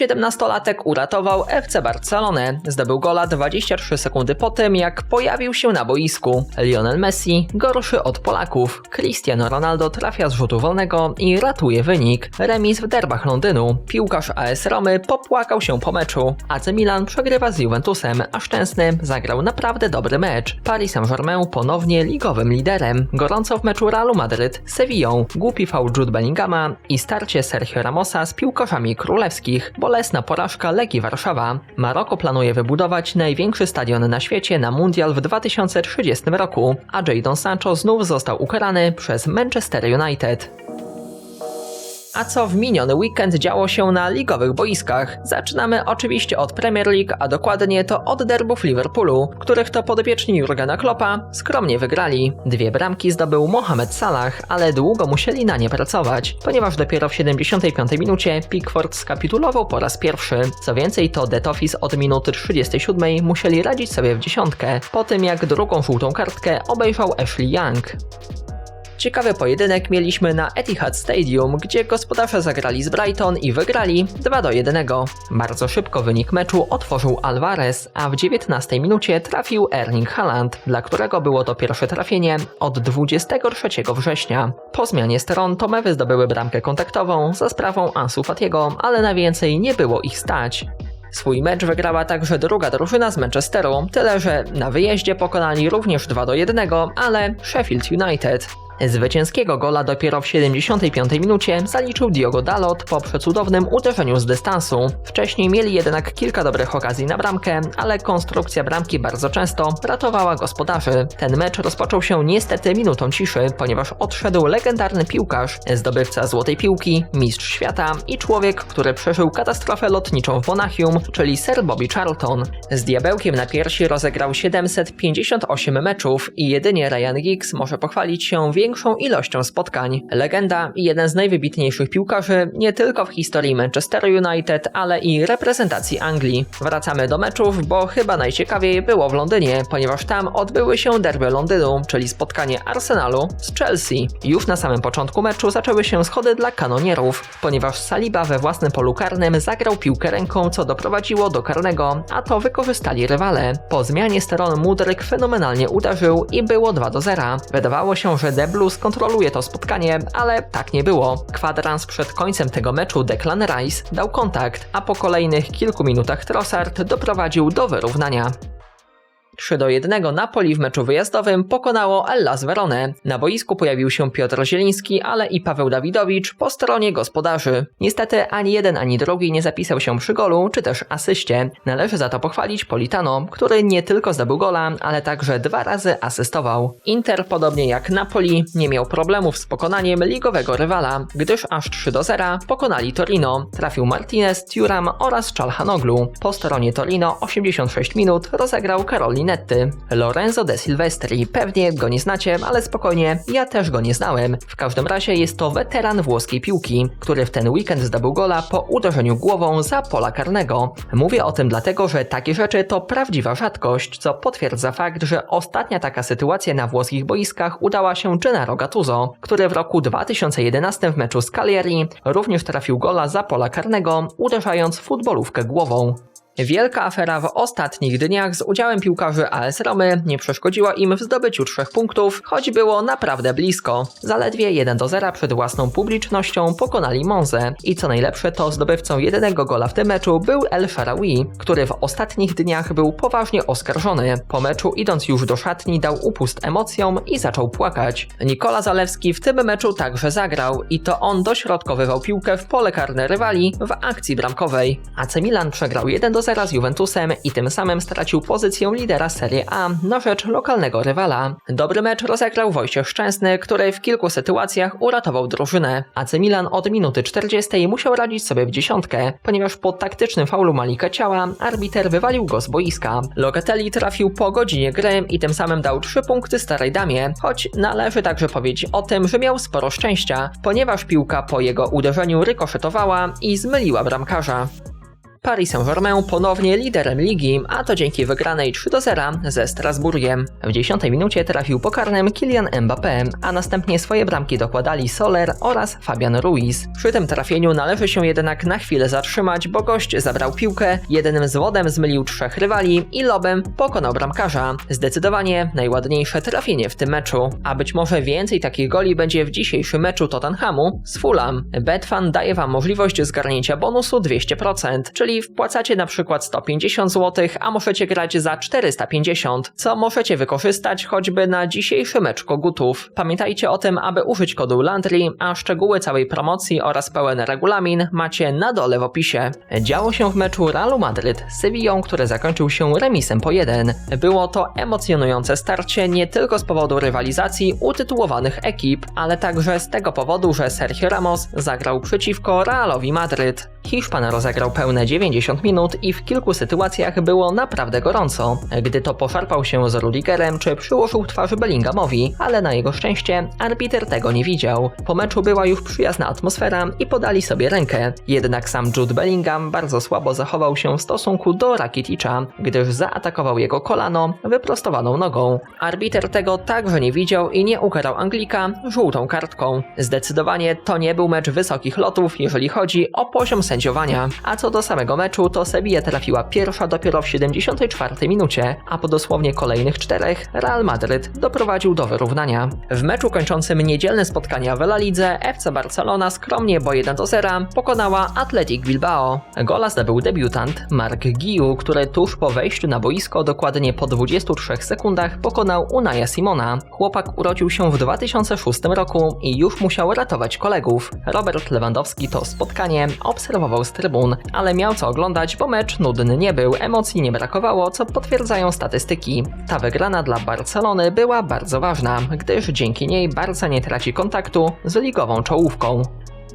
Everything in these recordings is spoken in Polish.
17-latek uratował FC Barcelonę. Zdobył gola 23 sekundy po tym, jak pojawił się na boisku. Lionel Messi gorszy od Polaków. Cristiano Ronaldo trafia z rzutu wolnego i ratuje wynik. Remis w derbach Londynu. Piłkarz AS Romy popłakał się po meczu. AC Milan przegrywa z Juventusem, a Szczęsny zagrał naprawdę dobry mecz. Paris Saint-Germain ponownie ligowym liderem. Gorąco w meczu Realu Madryt z Sevillą. Głupi faul Jude Bellinghama i starcie Sergio Ramosa z piłkarzami królewskich. Bolesna porażka Legii Warszawa. Maroko planuje wybudować największy stadion na świecie na Mundial w 2030 roku, a Jadon Sancho znów został ukarany przez Manchester United. A co w miniony weekend działo się na ligowych boiskach? Zaczynamy oczywiście od Premier League, a dokładnie to od derbów Liverpoolu, których to podopieczni Jurgena Kloppa skromnie wygrali. Dwie bramki zdobył Mohamed Salah, ale długo musieli na nie pracować, ponieważ dopiero w 75 minucie Pickford skapitulował po raz pierwszy. Co więcej, to Dead Office od minuty 37 musieli radzić sobie w dziesiątkę, po tym jak drugą żółtą kartkę obejrzał Ashley Young. Ciekawy pojedynek mieliśmy na Etihad Stadium, gdzie gospodarze zagrali z Brighton i wygrali 2 do 1. Bardzo szybko wynik meczu otworzył Alvarez, a w 19 minucie trafił Erling Haaland, dla którego było to pierwsze trafienie od 23 września. Po zmianie stron Tomewy zdobyły bramkę kontaktową za sprawą Ansu Fatiego, ale na więcej nie było ich stać. Swój mecz wygrała także druga drużyna z Manchesteru, tyle że na wyjeździe pokonali również 2 do 1, ale Sheffield United. Zwycięskiego gola dopiero w 75 minucie zaliczył Diogo Dalot po przecudownym uderzeniu z dystansu. Wcześniej mieli jednak kilka dobrych okazji na bramkę, ale konstrukcja bramki bardzo często ratowała gospodarzy. Ten mecz rozpoczął się niestety minutą ciszy, ponieważ odszedł legendarny piłkarz, zdobywca złotej piłki, mistrz świata i człowiek, który przeżył katastrofę lotniczą w Monachium, czyli Sir Bobby Charlton. Z diabełkiem na piersi rozegrał 758 meczów i jedynie Ryan Giggs może pochwalić się większą ilością spotkań. Legenda i jeden z najwybitniejszych piłkarzy nie tylko w historii Manchester United, ale i reprezentacji Anglii. Wracamy do meczów, bo chyba najciekawiej było w Londynie, ponieważ tam odbyły się derby Londynu, czyli spotkanie Arsenalu z Chelsea. Już na samym początku meczu zaczęły się schody dla kanonierów, ponieważ Saliba we własnym polu karnym zagrał piłkę ręką, co doprowadziło do karnego, a to wykorzystali rywale. Po zmianie stron Mudryk fenomenalnie uderzył i było 2 do 0. Wydawało się, że The Blues kontroluje to spotkanie, ale tak nie było. Kwadrans przed końcem tego meczu Declan Rice dał kontakt, a po kolejnych kilku minutach Trossard doprowadził do wyrównania. 3 do 1 Napoli w meczu wyjazdowym pokonało Hellas Veronę. Na boisku pojawił się Piotr Zieliński, ale i Paweł Dawidowicz po stronie gospodarzy. Niestety ani jeden, ani drugi nie zapisał się przy golu, czy też asyście. Należy za to pochwalić Politano, który nie tylko zdobył gola, ale także dwa razy asystował. Inter, podobnie jak Napoli, nie miał problemów z pokonaniem ligowego rywala, gdyż aż 3 do 0 pokonali Torino. Trafił Martinez, Thuram oraz Czalhanoglu. Po stronie Torino 86 minut rozegrał Karolin Lorenzo de Silvestri, pewnie go nie znacie, ale spokojnie, ja też go nie znałem. W każdym razie jest to weteran włoskiej piłki, który w ten weekend zdobył gola po uderzeniu głową za pola karnego. Mówię o tym dlatego, że takie rzeczy to prawdziwa rzadkość, co potwierdza fakt, że ostatnia taka sytuacja na włoskich boiskach udała się Gennaro Gattuso, który w roku 2011 w meczu z Cagliari również trafił gola za pola karnego, uderzając futbolówkę głową. Wielka afera w ostatnich dniach z udziałem piłkarzy AS Romy nie przeszkodziła im w zdobyciu trzech punktów, choć było naprawdę blisko. Zaledwie 1 do 0 przed własną publicznością pokonali Monzę i co najlepsze to zdobywcą jedynego gola w tym meczu był El Sharawi, który w ostatnich dniach był poważnie oskarżony. Po meczu idąc już do szatni dał upust emocjom i zaczął płakać. Nikola Zalewski w tym meczu także zagrał i to on dośrodkowywał piłkę w pole karne rywali w akcji bramkowej. AC Milan przegrał 1 do 0 z Juventusem i tym samym stracił pozycję lidera Serie A na rzecz lokalnego rywala. Dobry mecz rozegrał Wojciech Szczęsny, który w kilku sytuacjach uratował drużynę. AC Milan od minuty 40 musiał radzić sobie w dziesiątkę, ponieważ po taktycznym faulu Malika Ciała arbiter wywalił go z boiska. Locatelli trafił po godzinie gry i tym samym dał 3 punkty starej damie, choć należy także powiedzieć o tym, że miał sporo szczęścia, ponieważ piłka po jego uderzeniu rykoszetowała i zmyliła bramkarza. Paris Saint-Germain ponownie liderem ligi, a to dzięki wygranej 3 do 0 ze Strasburgiem. W 10 minucie trafił po karnym Kylian Mbappé, a następnie swoje bramki dokładali Soler oraz Fabian Ruiz. Przy tym trafieniu należy się jednak na chwilę zatrzymać, bo gość zabrał piłkę, jednym zwodem zmylił trzech rywali i lobem pokonał bramkarza. Zdecydowanie najładniejsze trafienie w tym meczu. A być może więcej takich goli będzie w dzisiejszym meczu Tottenhamu z Fulham. Betfan daje Wam możliwość zgarnięcia bonusu 200%, czyli wpłacacie na przykład 150 zł, a możecie grać za 450, co możecie wykorzystać choćby na dzisiejszy mecz kogutów. Pamiętajcie o tym, aby użyć kodu Landry, a szczegóły całej promocji oraz pełen regulamin macie na dole w opisie. Działo się w meczu Realu Madryt z Sevillą, który zakończył się remisem po 1. Było to emocjonujące starcie nie tylko z powodu rywalizacji utytułowanych ekip, ale także z tego powodu, że Sergio Ramos zagrał przeciwko Realowi Madryt. Hiszpan rozegrał pełne 90 minut i w kilku sytuacjach było naprawdę gorąco, gdy to poszarpał się z Rudigerem czy przyłożył twarz Bellinghamowi, ale na jego szczęście arbiter tego nie widział. Po meczu była już przyjazna atmosfera i podali sobie rękę, jednak sam Jude Bellingham bardzo słabo zachował się w stosunku do Rakiticza, gdyż zaatakował jego kolano wyprostowaną nogą. Arbiter tego także nie widział i nie ukarał Anglika żółtą kartką. Zdecydowanie to nie był mecz wysokich lotów, jeżeli chodzi o poziom sędziowania. A co do samego meczu, to Sevilla trafiła pierwsza dopiero w 74 minucie, a po dosłownie kolejnych czterech Real Madryt doprowadził do wyrównania. W meczu kończącym niedzielne spotkania w La Lidze FC Barcelona skromnie, bo 1 do 0 pokonała Athletic Bilbao. Gola zdobył debiutant Mark Giu, który tuż po wejściu na boisko dokładnie po 23 sekundach pokonał Unaja Simona. Chłopak urodził się w 2006 roku i już musiał ratować kolegów. Robert Lewandowski to spotkanie obserwował z trybun, ale miał co oglądać, bo mecz nudny nie był, emocji nie brakowało, co potwierdzają statystyki. Ta wygrana dla Barcelony była bardzo ważna, gdyż dzięki niej Barca nie traci kontaktu z ligową czołówką.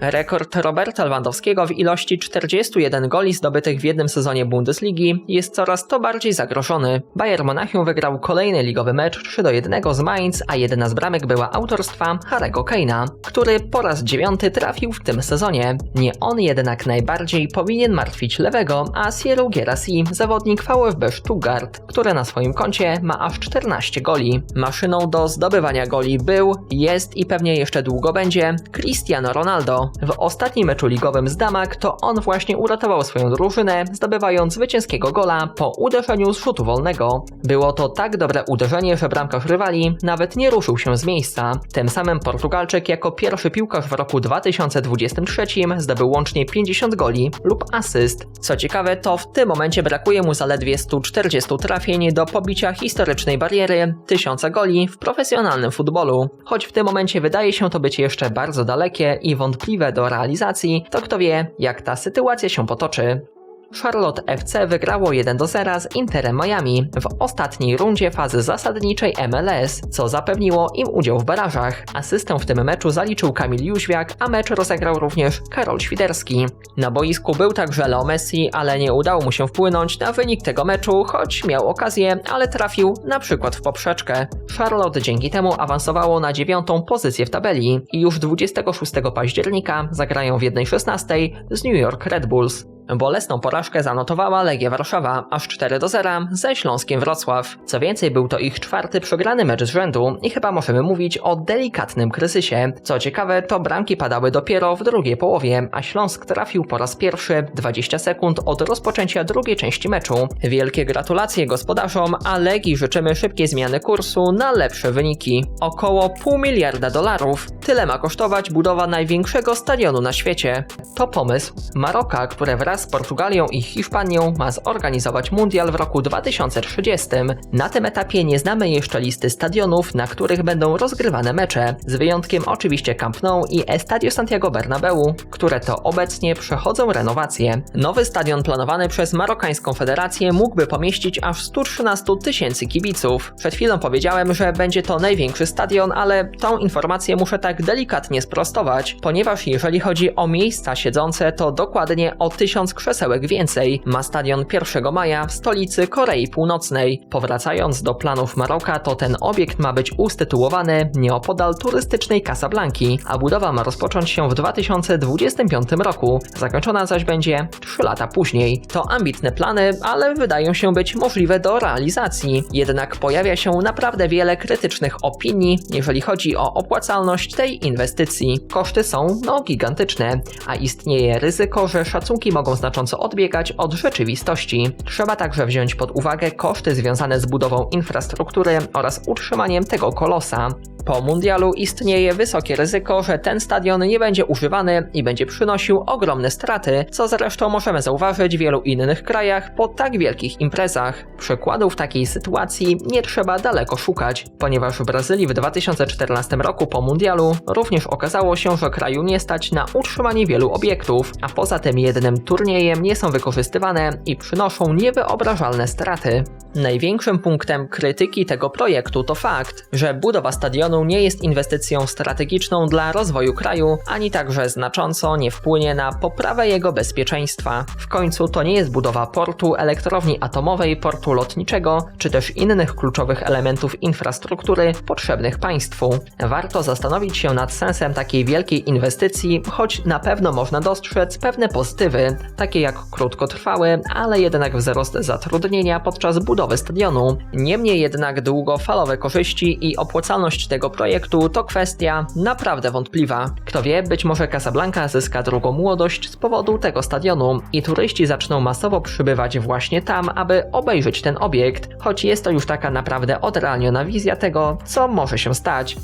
Rekord Roberta Lewandowskiego w ilości 41 goli zdobytych w jednym sezonie Bundesligi jest coraz to bardziej zagrożony. Bayern Monachium wygrał kolejny ligowy mecz 3 do 1 z Mainz, a jedna z bramek była autorstwa Harego Keina, który po raz dziewiąty trafił w tym sezonie. Nie on jednak najbardziej powinien martwić lewego, a Sieru Gerasi, zawodnik VfB Stuttgart, który na swoim koncie ma aż 14 goli. Maszyną do zdobywania goli był, jest i pewnie jeszcze długo będzie Cristiano Ronaldo. W ostatnim meczu ligowym z Damak to on właśnie uratował swoją drużynę, zdobywając zwycięskiego gola po uderzeniu z rzutu wolnego. Było to tak dobre uderzenie, że bramkarz rywali nawet nie ruszył się z miejsca. Tym samym Portugalczyk jako pierwszy piłkarz w roku 2023 zdobył łącznie 50 goli lub asyst. Co ciekawe, to w tym momencie brakuje mu zaledwie 140 trafień do pobicia historycznej bariery 1000 goli w profesjonalnym futbolu. Choć w tym momencie wydaje się to być jeszcze bardzo dalekie i wątpliwe do realizacji, to kto wie, jak ta sytuacja się potoczy. Charlotte FC wygrało 1 do 0 z Interem Miami w ostatniej rundzie fazy zasadniczej MLS, co zapewniło im udział w barażach. Asystę w tym meczu zaliczył Kamil Jóźwiak, a mecz rozegrał również Karol Świderski. Na boisku był także Leo Messi, ale nie udało mu się wpłynąć na wynik tego meczu, choć miał okazję, ale trafił na przykład w poprzeczkę. Charlotte dzięki temu awansowało na dziewiątą pozycję w tabeli i już 26 października zagrają w 1.16 z New York Red Bulls. Bolesną porażkę zanotowała Legia Warszawa, aż 4 do 0 ze Śląskiem Wrocław. Co więcej, był to ich czwarty przegrany mecz z rzędu i chyba możemy mówić o delikatnym kryzysie. Co ciekawe, to bramki padały dopiero w drugiej połowie, a Śląsk trafił po raz pierwszy 20 sekund od rozpoczęcia drugiej części meczu. Wielkie gratulacje gospodarzom, a Legii życzymy szybkiej zmiany kursu na lepsze wyniki. Około pół miliarda dolarów. Tyle ma kosztować budowa największego stadionu na świecie. To pomysł Maroka, które wraz z Portugalią i Hiszpanią ma zorganizować mundial w roku 2030. Na tym etapie nie znamy jeszcze listy stadionów, na których będą rozgrywane mecze, z wyjątkiem oczywiście Camp Nou i Estadio Santiago Bernabeu, które to obecnie przechodzą renowację. Nowy stadion planowany przez Marokańską Federację mógłby pomieścić aż 113 tysięcy kibiców. Przed chwilą powiedziałem, że będzie to największy stadion, ale tą informację muszę tak delikatnie sprostować, ponieważ jeżeli chodzi o miejsca siedzące, to dokładnie o 1000 tysiąc krzesełek więcej. Ma stadion 1 maja w stolicy Korei Północnej. Powracając do planów Maroka, to ten obiekt ma być ustytułowany nieopodal turystycznej Casablanki, a budowa ma rozpocząć się w 2025 roku. Zakończona zaś będzie 3 lata później. To ambitne plany, ale wydają się być możliwe do realizacji. Jednak pojawia się naprawdę wiele krytycznych opinii, jeżeli chodzi o opłacalność tej inwestycji. Koszty są no gigantyczne, a istnieje ryzyko, że szacunki mogą znacząco odbiegać od rzeczywistości. Trzeba także wziąć pod uwagę koszty związane z budową infrastruktury oraz utrzymaniem tego kolosa. Po mundialu istnieje wysokie ryzyko, że ten stadion nie będzie używany i będzie przynosił ogromne straty, co zresztą możemy zauważyć w wielu innych krajach po tak wielkich imprezach. Przykładów takiej sytuacji nie trzeba daleko szukać, ponieważ w Brazylii w 2014 roku po mundialu również okazało się, że kraju nie stać na utrzymanie wielu obiektów, a poza tym jednym turniejem nie są wykorzystywane i przynoszą niewyobrażalne straty. Największym punktem krytyki tego projektu to fakt, że budowa stadionu nie jest inwestycją strategiczną dla rozwoju kraju, ani także znacząco nie wpłynie na poprawę jego bezpieczeństwa. W końcu to nie jest budowa portu, elektrowni atomowej, portu lotniczego, czy też innych kluczowych elementów infrastruktury potrzebnych państwu. Warto zastanowić się nad sensem takiej wielkiej inwestycji, choć na pewno można dostrzec pewne pozytywy, takie jak krótkotrwały, ale jednak wzrost zatrudnienia podczas budowy stadionu. Niemniej jednak długofalowe korzyści i opłacalność tego projektu to kwestia naprawdę wątpliwa. Kto wie, być może Casablanca zyska drugą młodość z powodu tego stadionu i turyści zaczną masowo przybywać właśnie tam, aby obejrzeć ten obiekt, choć jest to już taka naprawdę odrealniona wizja tego, co może się stać.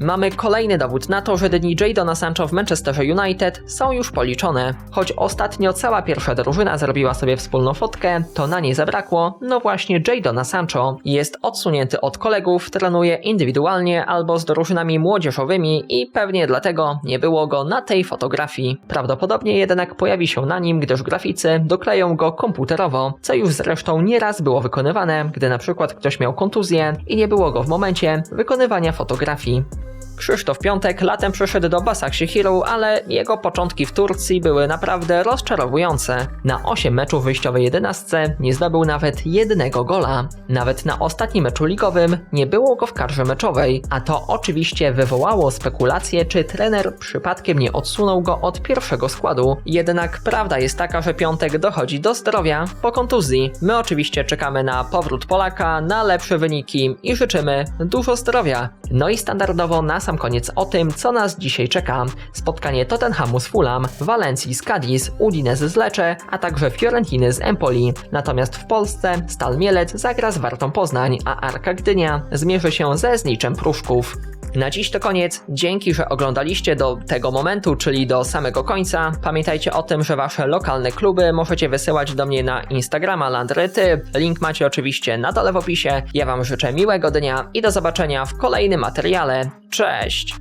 Mamy kolejny dowód na to, że dni Jadona Sancho w Manchester United są już policzone. Choć ostatnio cała pierwsza drużyna zrobiła sobie wspólną fotkę, to na niej zabrakło, no właśnie Jadona Sancho. Jest odsunięty od kolegów, trenuje indywidualnie albo z drużynami młodzieżowymi i pewnie dlatego nie było go na tej fotografii. Prawdopodobnie jednak pojawi się na nim, gdyż graficy dokleją go komputerowo, co już zresztą nieraz było wykonywane, gdy na przykład ktoś miał kontuzję i nie było go w momencie wykonywania fotografii. Krzysztof Piątek latem przeszedł do Basaksehiro, ale jego początki w Turcji były naprawdę rozczarowujące. Na 8 meczów wyjściowej 11 nie zdobył nawet jednego gola. Nawet na ostatnim meczu ligowym nie było go w karze meczowej, a to oczywiście wywołało spekulacje, czy trener przypadkiem nie odsunął go od pierwszego składu. Jednak prawda jest taka, że Piątek dochodzi do zdrowia po kontuzji. My oczywiście czekamy na powrót Polaka, na lepsze wyniki i życzymy dużo zdrowia. No i standardowo na sam koniec o tym, co nas dzisiaj czeka. Spotkanie Tottenhamu z Fulham, Walencji z Cadiz, Udinese z Lecce, a także Fiorentiny z Empoli. Natomiast w Polsce Stal Mielec zagra z Wartą Poznań, a Arka Gdynia zmierzy się ze Zniczem Pruszków. Na dziś to koniec. Dzięki, że oglądaliście do tego momentu, czyli do samego końca. Pamiętajcie o tym, że wasze lokalne kluby możecie wysyłać do mnie na Instagrama Landryty. Link macie oczywiście na dole w opisie. Ja wam życzę miłego dnia i do zobaczenia w kolejnym materiale. Cześć! refreshed.